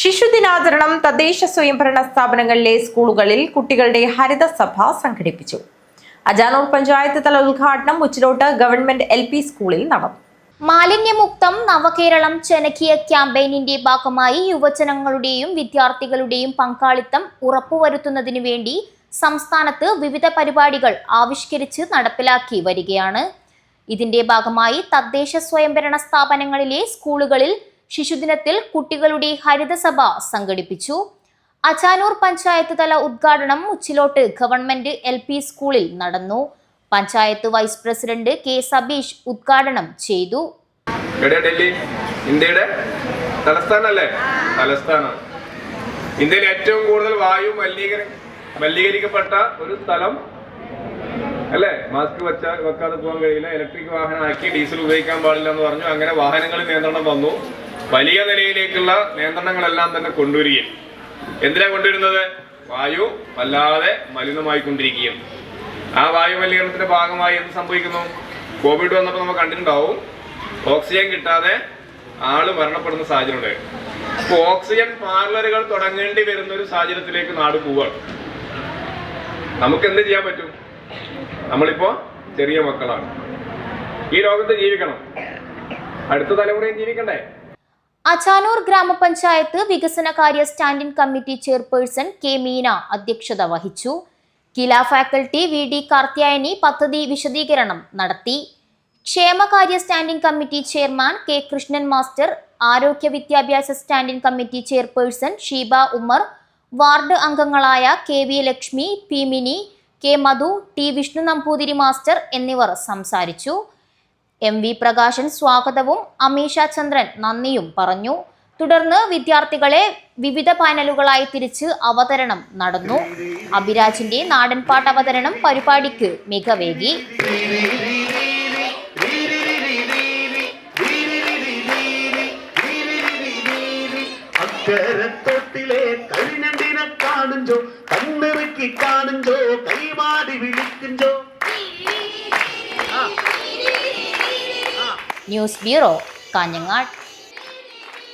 ശിശുദിനാചരണം തദ്ദേശ സ്വയംഭരണ സ്ഥാപനങ്ങളിലെ സ്കൂളുകളിൽ കുട്ടികളുടെ ഹരിത സഭ സംഘടിപ്പിച്ചു. അജാനൂർ പഞ്ചായത്ത് തല ഉദ്ഘാടനം ഉച്ചിലോട്ട് ഗവൺമെന്റ് എൽ സ്കൂളിൽ നടന്നു. മാലിന്യമുക്തം നവകേരളം ജനകീയ ക്യാമ്പയിനിന്റെ ഭാഗമായി യുവജനങ്ങളുടെയും വിദ്യാർത്ഥികളുടെയും പങ്കാളിത്തം ഉറപ്പുവരുത്തുന്നതിനു വേണ്ടി സംസ്ഥാനത്ത് വിവിധ പരിപാടികൾ ആവിഷ്കരിച്ച് നടപ്പിലാക്കി വരികയാണ്. ഇതിന്റെ ഭാഗമായി തദ്ദേശ സ്വയംഭരണ സ്ഥാപനങ്ങളിലെ സ്കൂളുകളിൽ ശിശുദിനത്തിൽ കുട്ടികളുടെ ഹരിതസഭ സംഘടിപ്പിച്ചു. അച്ചാനൂർ പഞ്ചായത്ത് തല ഉദ്ഘാടനം ഉച്ചിലോട്ട് ഗവൺമെന്റ് എൽ പി സ്കൂളിൽ നടന്നു. Panchayat vice president K Sabeesh ഉദ്ഘാടനം ചെയ്തു. ഡൽഹി? ഇന്ത്യയുടെ തലസ്ഥാനല്ലേ? തലസ്ഥാനം. ഇന്ത്യയിൽ ഏറ്റവും കൂടുതൽ വായു മലിനീകര മലിനീകരിക്കപ്പെട്ട ഒരു സ്ഥലം അല്ലേ? മാസ്ക് വെച്ച വെക്കാതെ പോകാൻ കഴിയില്ല. ഇലക്ട്രിക് വാഹനം ആക്കി ഡീസൽ ഉപയോഗിക്കാൻ പാടില്ല എന്ന് പറഞ്ഞു. അങ്ങനെ വാഹനങ്ങളിൽ നിയന്ത്രണം വന്നു. വലിയ നിലയിലേക്കുള്ള നിയന്ത്രണങ്ങളെല്ലാം തന്നെ കൊണ്ടുവരികയും. എന്തിനാ കൊണ്ടുവരുന്നത്? വായു വല്ലാതെ മലിനമായി കൊണ്ടിരിക്കുകയും ആ വായു മലിനീകരണത്തിന്റെ ഭാഗമായി എന്ത് സംഭവിക്കുന്നു? കോവിഡ് വന്നപ്പോൾ നമ്മൾ കണ്ടിട്ടുണ്ടാവും ഓക്സിജൻ കിട്ടാതെ ആൾ മരണപ്പെടുന്ന സാഹചര്യം ഉണ്ട് അപ്പൊ ഓക്സിജൻ പാർലറുകൾ തുടങ്ങേണ്ടി വരുന്ന ഒരു സാഹചര്യത്തിലേക്ക് നാട് പോവാണ്. നമുക്ക് എന്ത് ചെയ്യാൻ പറ്റും? നമ്മളിപ്പോ ചെറിയ മക്കളാണ്. ഈ ലോകത്ത് ജീവിക്കണം. അടുത്ത തലമുറയും ജീവിക്കണ്ടേ? അച്ചാനൂർ ഗ്രാമപഞ്ചായത്ത് വികസനകാര്യ standing committee chairperson K Meena അധ്യക്ഷത വഹിച്ചു. KILA faculty V D Karthyayani പദ്ധതി വിശദീകരണം നടത്തി. ക്ഷേമകാര്യ standing committee chairman K Krishnan master ആരോഗ്യ വിദ്യാഭ്യാസ standing committee chairperson Sheeba Umar ward അംഗങ്ങളായ K V Lakshmi P Mini K Madhu T Vishnu Namboothiri master എന്നിവർ സംസാരിച്ചു. എം വി പ്രകാശൻ സ്വാഗതവും അമീഷ ചന്ദ്രൻ നന്ദിയും പറഞ്ഞു. തുടർന്ന് വിദ്യാർത്ഥികളെ വിവിധ പാനലുകളായി തിരിച്ച് അവതരണം നടന്നു. അഭിരാജിന്റെ നാടൻപാട്ട് അവതരണം പരിപാടിക്ക് മികവേകി. കാണുഞ്ചോ കണ്ണിറുക്കി കാണുഞ്ചോ കൈമാടി വിളിക്കുഞ്ചോ. News bureau Kanhangad